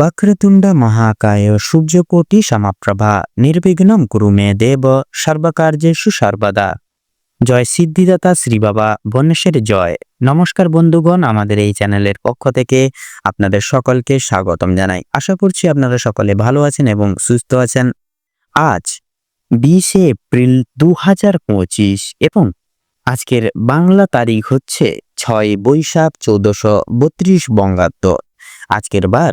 বক্রতুণ্ড মহাকায় সূর্যকোটি সমাপ্রভা, নির্বিঘ্নম কুরু মে দেব সর্বকার্যেষু সর্বদা জয় সিদ্ধিদাতা শ্রী বাবা জয়। নমস্কার বন্ধুগণ, আমাদের এই চ্যানেলের পক্ষ থেকে আপনাদের সকলকে স্বাগতম জানাই। আশা করছি আপনারা সকলে ভালো আছেন এবং সুস্থ আছেন। আজ বিশে এপ্রিল দু হাজার পঁচিশ এবং আজকের বাংলা তারিখ হচ্ছে ছয় বৈশাখ চৌদ্দশো বত্রিশ বঙ্গাব্দ। আজকের বার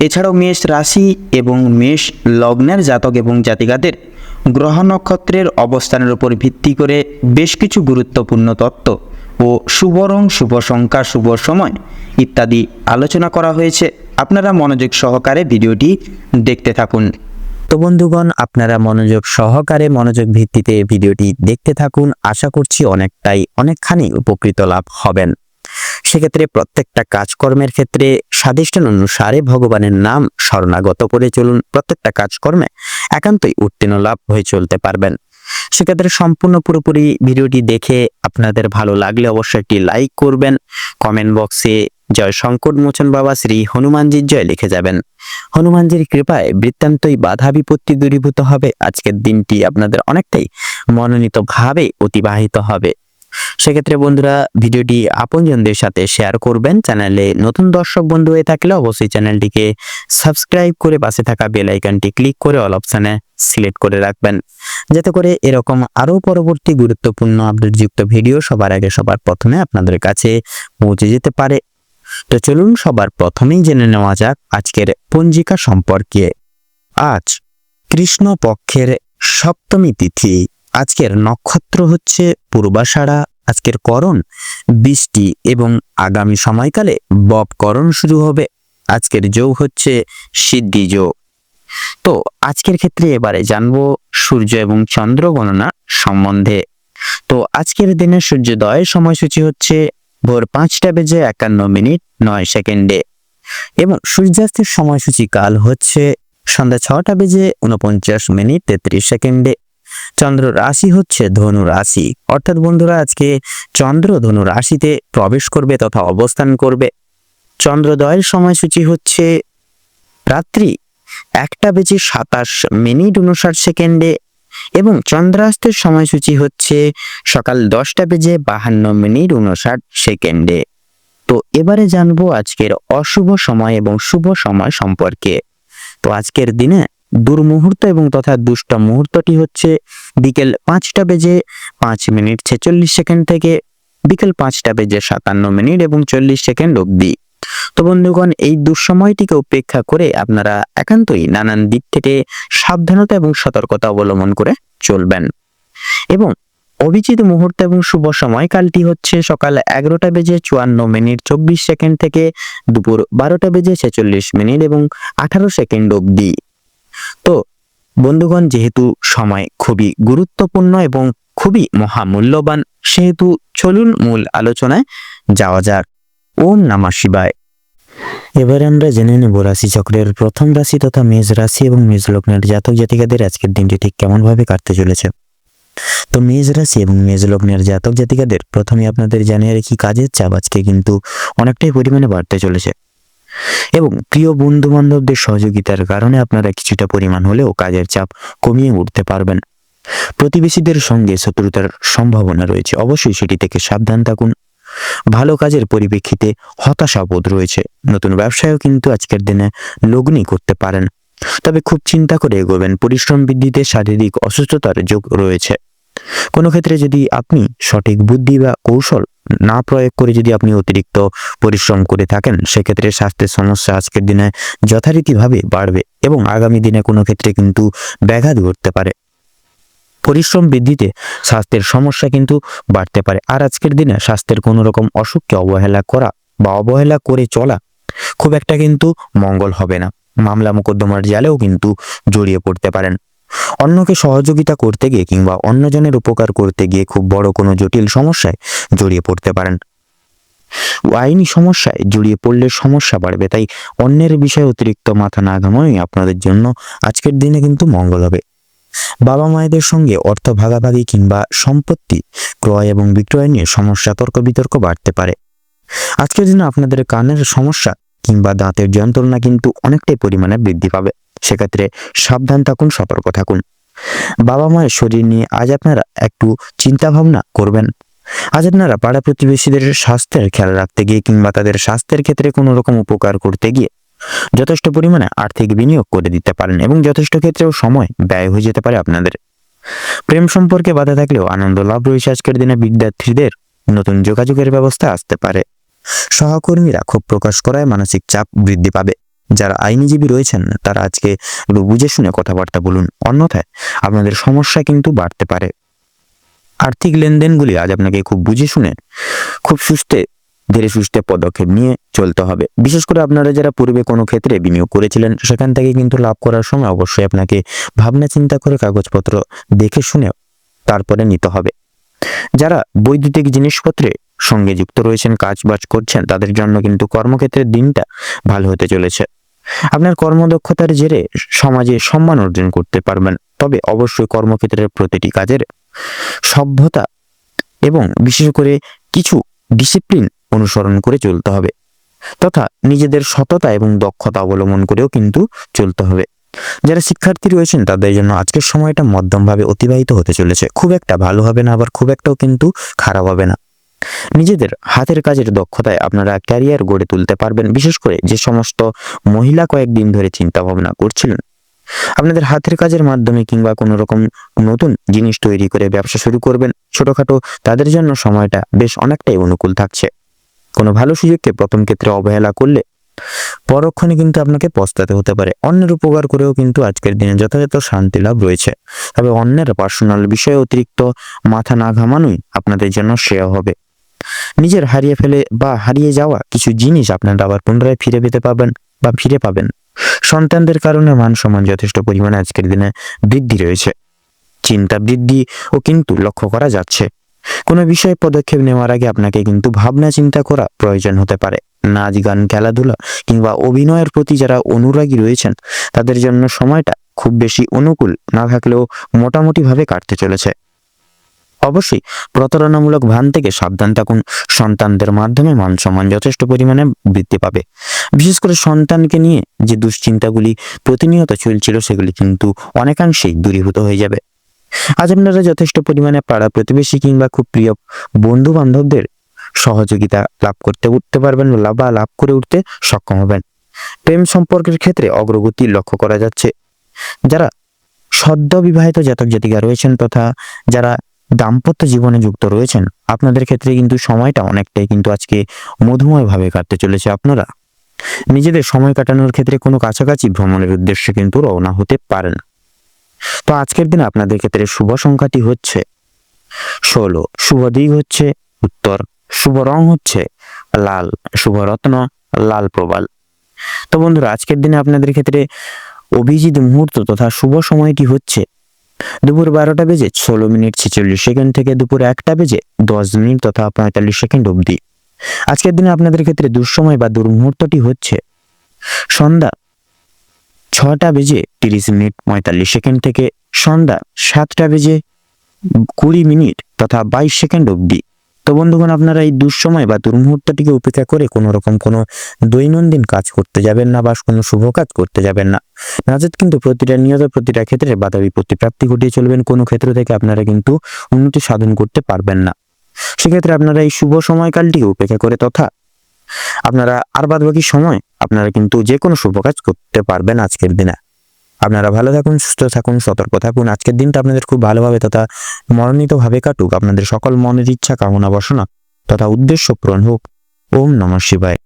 এছাড়াও মেষ রাশি এবং মেষ লগ্নের জাতক এবং জাতিকাদের গ্রহ নক্ষত্রের অবস্থানের উপর ভিত্তি করে বেশ কিছু গুরুত্বপূর্ণ তত্ত্ব ও শুভ রং, শুভ সংখ্যা, শুভ সময় ইত্যাদি আলোচনা করা হয়েছে। আপনারা মনোযোগ সহকারে ভিডিওটি দেখতে থাকুন। তো বন্ধুগণ, আপনারা মনোযোগ সহকারে মনোযোগ ভিত্তিতে ভিডিওটি দেখতে থাকুন। আশা করছি অনেকটাই, অনেকখানি উপকৃত লাভ হবেন। সেক্ষেত্রে প্রত্যেকটা কাজকর্মের ক্ষেত্রে স্বাদিষ্টান অনুসারে ভগবানের নাম শরণাগত করে চলুন। প্রত্যেকটা কাজকর্মে একান্তই উত্তীর্ণ লাভ হয়ে চলতে পারবেন। সেক্ষেত্রে সম্পূর্ণ পুরোপুরি ভিডিওটি দেখে আপনাদের ভালো লাগলে অবশ্যই একটি লাইক করবেন। কমেন্ট বক্সে জয় সংকট মোচন বাবা, শ্রী হনুমানজির জয় লিখে যাবেন। হনুমানজির কৃপায় বৃত্তান্তই বাধা বিপত্তি দূরীভূত হবে। আজকের দিনটি আপনাদের অনেকটাই মনোনীতভাবে অতিবাহিত হবে। সেক্ষেত্রে বন্ধুরা ভিডিওটি আপনজনদের সাথে শেয়ার করবেন। চ্যানেলে নতুন দর্শক বন্ধু হয়ে থাকলে অবশ্যই চ্যানেলটিকে সাবস্ক্রাইব করে পাশে থাকা বেল আইকনটি ক্লিক করে অল অপশানে সিলেক্ট করে রাখবেন। যাতে করে এরকম আরও পরবর্তী গুরুত্বপূর্ণ আপডেটযুক্ত ভিডিও সবার আগে সবার প্রথমে আপনাদের কাছে পৌঁছে যেতে পারে। তো চলুন সবার প্রথমেই জেনে নেওয়া যাক আজকের পঞ্জিকা সম্পর্কে। আজ কৃষ্ণ পক্ষের সপ্তমী তিথি। আজকের নক্ষত্র হচ্ছে পূর্বাষাঢ়া। আজকের করণ, বৃষ্টি এবং আগামী সময়কালে বব করণ শুরু হবে। আজকের যোগ হচ্ছে সিদ্ধি যোগ তো আজকের ক্ষেত্রে এবারে জানব সূর্য এবং চন্দ্র গণনা সম্বন্ধে। তো আজকের দিনে সূর্যোদয়ের সময়সূচি হচ্ছে ভোর পাঁচটা বেজে একান্ন মিনিট নয় সেকেন্ডে এবং সূর্যাস্তের সময়সূচি কাল হচ্ছে সন্ধ্যা ছটা বেজে উনপঞ্চাশ মিনিট তেত্রিশ সেকেন্ডে। চন্দ্র রাশি হচ্ছে ধনু রাশি। অর্থাৎ বন্ধুরা, আজকে চন্দ্র ধনু রাশিতে প্রবেশ করবে তথা অবস্থান করবে। চন্দ্রোদয়ের সময়সূচি হচ্ছে রাত্রি একটা বেজে সাতাশ মিনিট উনষাট সেকেন্ডে এবং চন্দ্রাস্তের সময়সূচি হচ্ছে সকাল দশটা বেজে বাহান্ন মিনিট উনষাট সেকেন্ডে। তো এবারে জানব আজকের অশুভ সময় এবং শুভ সময় সম্পর্কে। তো আজকের দিনে দুর্মুহূর্ত এবং তথা দুষ্ট মুহূর্তটি হচ্ছে বিকেল পাঁচটা বেজে পাঁচ মিনিট ছেচল্লিশ সেকেন্ড থেকে বিকেল পাঁচটা বেজে সাতান্ন মিনিট এবং চল্লিশ সেকেন্ড অবধি। তো বন্ধুগণ, এই দুঃসময়টিকে উপেক্ষা করে আপনারা একান্তই নানান দিক থেকে সাবধানতা এবং সতর্কতা অবলম্বন করে চলবেন। এবং অভিজিৎ মুহূর্ত এবং শুভ সময়কালটি হচ্ছে সকাল এগারোটা বেজে চুয়ান্ন মিনিট চব্বিশ সেকেন্ড থেকে দুপুর বারোটা বেজে ছেচল্লিশ মিনিট এবং আঠারো সেকেন্ড অবধি। তো বন্ধুগণ, যেহেতু সময় খুবই গুরুত্বপূর্ণ এবং খুবই মহামূল্যবান, সেহেতু চলুন মূল আলোচনায় যাওয়া যাক। ওম নমঃ শিবায়। এবারে আমরা জেনে নেব রাশি চক্রের প্রথম রাশি তথা মেষ রাশি এবং মেষ লগ্নের জাতক জাতিকাদের আজকের দিনটি ঠিক কেমন ভাবে কাটতে চলেছে। তো মেষ রাশি এবং মেষ লগ্নের জাতক জাতিকাদের প্রথমে আপনাদের জানিয়ে রাখি, কাজের চাপ আজকে কিন্তু অনেকটাই পরিমাণে বাড়তে চলেছে। এবং প্রিয় বন্ধু বান্ধবদের সহযোগিতার কারণে আপনারা কিছুটা পরিমাণ হলেও কাজের চাপ কমিয়ে উঠতে পারবেন। প্রতিবেশীদের সঙ্গে শত্রুতার সম্ভাবনা রয়েছে, অবশ্যই সেটি থেকে সাবধান থাকুন। ভালো কাজের পরিপ্রেক্ষিতে হতাশা বোধ রয়েছে। নতুন ব্যবসায়ও কিন্তু আজকের দিনে লগ্নি করতে পারেন। তবে খুব চিন্তা করে এগোবেন, পরিশ্রম বৃদ্ধিতে শারীরিক অসুস্থতার যোগ রয়েছে। কোনো ক্ষেত্রে যদি আপনি সঠিক বুদ্ধি বা কৌশল না প্রয়োগ করে যদি আপনি অতিরিক্ত পরিশ্রম করে থাকেন, সেক্ষেত্রে স্বাস্থ্যের সমস্যা আজকের দিনে যথারীতিভাবে বাড়বে এবং আগামী দিনে কোনো ক্ষেত্রে কিন্তু ব্যাঘাত ঘটতে পারে। পরিশ্রম বৃদ্ধিতে স্বাস্থ্যের সমস্যা কিন্তু বাড়তে পারে। আর আজকের দিনে স্বাস্থ্যের কোনো রকম অসুখকে অবহেলা করা বা অবহেলা করে চলা খুব একটা কিন্তু মঙ্গল হবে না। মামলা মোকদ্দমার জালেও কিন্তু জড়িয়ে পড়তে পারেন। অন্যকে সহযোগিতা করতে গিয়ে কিংবা অন্যজনের উপকার করতে গিয়ে খুব বড় কোনো জটিল সমস্যায় জড়িয়ে পড়তে পারেন। আইনি সমস্যায় জড়িয়ে পড়লে সমস্যা বাড়বে, তাই অন্যের বিষয়ে অতিরিক্ত মাথা না ঘামানোই আপনাদের জন্য আজকের দিনে কিন্তু মঙ্গল হবে। বাবা মায়েদের সঙ্গে অর্থ ভাগাভাগি কিংবা সম্পত্তি ক্রয় এবং বিক্রয় নিয়ে সমস্যা তর্ক বিতর্ক বাড়তে পারে। আজকের দিনে আপনাদের কানের সমস্যা কিংবা দাঁতের যন্ত্রণা কিন্তু অনেকটাই পরিমাণে বৃদ্ধি পাবে। সেক্ষেত্রে সাবধান থাকুন, সতর্ক থাকুন। বাবা মায়ের শরীর নিয়ে আজ আপনারা একটু চিন্তা ভাবনা করবেন। আজ আপনারা পাড়া প্রতিবেশীদের স্বাস্থ্যের খেয়াল রাখতে গিয়ে কিংবা তাদের স্বাস্থ্যের ক্ষেত্রে কোনো রকম উপকার করতে গিয়ে যথেষ্ট পরিমাণে আর্থিক বিনিয়োগ করে দিতে পারেন এবং যথেষ্ট ক্ষেত্রেও সময় ব্যয় হয়ে যেতে পারে আপনাদের। প্রেম সম্পর্কে বাধা থাকলেও আনন্দ লাভ রয়েছে আজকের দিনে বিদ্যার্থীদের। নতুন যোগাযোগের ব্যবস্থা আসতে পারে। সহকর্মীরা ক্ষোভ প্রকাশ করায় মানসিক চাপ বৃদ্ধি পাবে। যারা আইনজীবী রয়েছেন, তারা আজকে একটু বুঝে শুনে কথাবার্তা বলুন। অন্যথায় আপনাদের সমস্যা কিন্তু বাড়তে পারে। আর্থিক লেনদেনগুলি আজ আপনাকে খুব বুঝে শুনে, খুব সুস্থে, ধীরে সুস্থে পদক্ষেপ নিয়ে চলতে হবে। বিশেষ করে আপনারা যারা পূর্বে কোনো ক্ষেত্রে বিনিয়োগ করেছিলেন, সেখান থেকে কিন্তু লাভ করার সময় অবশ্যই আপনাকে ভাবনা চিন্তা করে কাগজপত্র দেখে শুনে তারপরে নিতে হবে। যারা বৈদ্যুতিক জিনিসপত্রে সঙ্গে যুক্ত রয়েছেন, কাজ বাজ করছেন, তাদের জন্য কিন্তু কর্মক্ষেত্রের দিনটা ভালো হতে চলেছে। আপনার কর্মদক্ষতার জেরে সমাজে সম্মান অর্জন করতে পারবেন। তবে অবশ্যই কর্মক্ষেত্রের প্রতিটি কাজের সভ্যতা এবং বিশেষ করে কিছু ডিসিপ্লিন অনুসরণ করে চলতে হবে তথা নিজেদের সততা এবং দক্ষতা অবলম্বন করেও কিন্তু চলতে হবে। যারা শিক্ষার্থী রয়েছেন, তাদের জন্য আজকের সময়টা মধ্যমভাবে অতিবাহিত হতে চলেছে। খুব একটা ভালো হবে না, আবার খুব একটাও কিন্তু খারাপ হবে না। নিজেদের হাতের কাজের দক্ষতায় আপনারা ক্যারিয়ার গড়ে তুলতে পারবেন, বিশেষ করে যে সমস্ত মহিলা কয়েকদিন ধরে চিন্তা ভাবনা করছিলেন। আপনাদের হাতের কাজের মাধ্যমে কিংবা কোনো রকম নতুন জিনিস তৈরি করে ব্যবসা শুরু করবেন, ছোটখাটো তাদের জন্য সময়টা বেশ অনেকটাই অনুকূল থাকছে। কোনো ভালো সুযোগকে প্রথম ক্ষেত্রে অবহেলা করলে পরক্ষণে কিন্তু আপনাকে পস্তাতে হতে পারে। অন্যের উপকার করেও কিন্তু আজকের দিনে যথাযথ শান্তি লাভ রয়েছে। তবে অন্যের পার্সোনাল বিষয়ে অতিরিক্ত মাথা না ঘামানোই আপনাদের জন্য শ্রেয় হবে। নিজের হারিয়ে ফেলে বা হারিয়ে যাওয়া কিছু জিনিস আপনারা আবার পুনরায় ফিরে পেতে পাবেন বা ফিরে পাবেন। সন্তানদের কারণে মান সম্মান যথেষ্ট পরিমাণে আজকের দিনে বৃদ্ধি রয়েছে। চিন্তা বৃদ্ধি ও কিন্তু লক্ষ্য করা যাচ্ছে। কোনো বিষয়ে পদক্ষেপ নেওয়ার আগে আপনাকে কিন্তু ভাবনা চিন্তা করা প্রয়োজন হতে পারে। নাচ, গান, খেলাধুলা কিংবা অভিনয়ের প্রতি যারা অনুরাগী রয়েছেন, তাদের জন্য সময়টা খুব বেশি অনুকূল না থাকলেও মোটামুটি ভাবে কাটতে চলেছে। অবশ্যই প্রতারণামূলক ভান থেকে সাবধান থাকুন। সন্তানদের মাধ্যমে মান সম্মান যথেষ্ট পরিমাণে বৃদ্ধি পাবে। বিশেষ করে সন্তানকে নিয়ে যে দুশ্চিন্তাগুলি প্রতিনিয়ত চলছিল সেগুলি কিন্তু অনেকাংশেই দূরীভূত হয়ে যাবে। আজ আপনারা যথেষ্ট পরিমাণে পাড়া প্রতিবেশী কিংবা খুব প্রিয় বন্ধু বান্ধবদের সহযোগিতা লাভ করতে উঠতে পারবেন বা লাভ করে উঠতে সক্ষম হবেন। প্রেম সম্পর্কের ক্ষেত্রে অগ্রগতি লক্ষ্য করা যাচ্ছে। যারা সদ্য বিবাহিত জাতক জাতিকা রয়েছেন তথা যারা দাম্পত্য জীবনে যুক্ত রয়েছেন। আপনাদের ক্ষেত্রে কিন্তু সময়টা অনেকটাই কিন্তু আজকে মধুময় ভাবে কাটতে চলেছে আপনারা। নিজেদের সময় কাটানোর ক্ষেত্রে কোনো কাছাকাছি ভ্রমণের উদ্দেশ্যে কিন্তু রওনা হতে পারেন। তো আজকের দিন আপনাদের ক্ষেত্রে শুভ সংখ্যাটি হচ্ছে ষোলো। শুভ দিক হচ্ছে উত্তর। শুভ রং হচ্ছে লাল। শুভ রত্ন লাল প্রবাল। তো বন্ধুরা, আজকের দিনে আপনাদের ক্ষেত্রে অভিজিৎ মুহূর্ত তথা শুভ সময়টি হচ্ছে দুপুর বারোটা বেজে ষোলো মিনিট ছেচল্লিশ সেকেন্ড থেকে দুপুর একটা বেজে দশ মিনিট তথা পঁয়তাল্লিশ সেকেন্ড অবধি। আজকের দিনে আপনাদের ক্ষেত্রে দুঃসময় বা দুর্মুহূর্তটি হচ্ছে সন্ধ্যা ছটা বেজে তিরিশ মিনিট পঁয়তাল্লিশ সেকেন্ড থেকে সন্ধ্যা সাতটা বেজে কুড়ি মিনিট তথা বাইশ সেকেন্ড অবধি। তো বন্ধুগণ, আপনারা এই দুঃসময় বা দুর্মুহূর্তটিকে উপেক্ষা করে কোনো রকম কোনো দৈনন্দিন কাজ করতে যাবেন না বা কোনো শুভ কাজ করতে যাবেন না। নাজেদ কিন্তু প্রতিটা নিয়ত, প্রতিটা ক্ষেত্রে বাধা বিপত্তি প্রাপ্তি ঘটিয়ে চলবেন। কোনো ক্ষেত্র থেকে আপনারা কিন্তু উন্নতি সাধন করতে পারবেন না। সেক্ষেত্রে আপনারা এই শুভ সময়কালটিকে উপেক্ষা করে তথা আপনারা আর বাদ বাকি সময় আপনারা কিন্তু যে কোনো শুভ কাজ করতে পারবেন আজকের দিনে। আপনারা ভালো থাকুন, সুস্থ থাকুন, সতর্ক থাকুন। আজকের দিনটা আপনাদের খুব ভালোভাবে তথা মনোনীতভাবে কাটুক। আপনাদের সকল মনের ইচ্ছা কামনা বসনা তথা উদ্দেশ্য পূরণ হোক। ওম নমঃ শিবায়।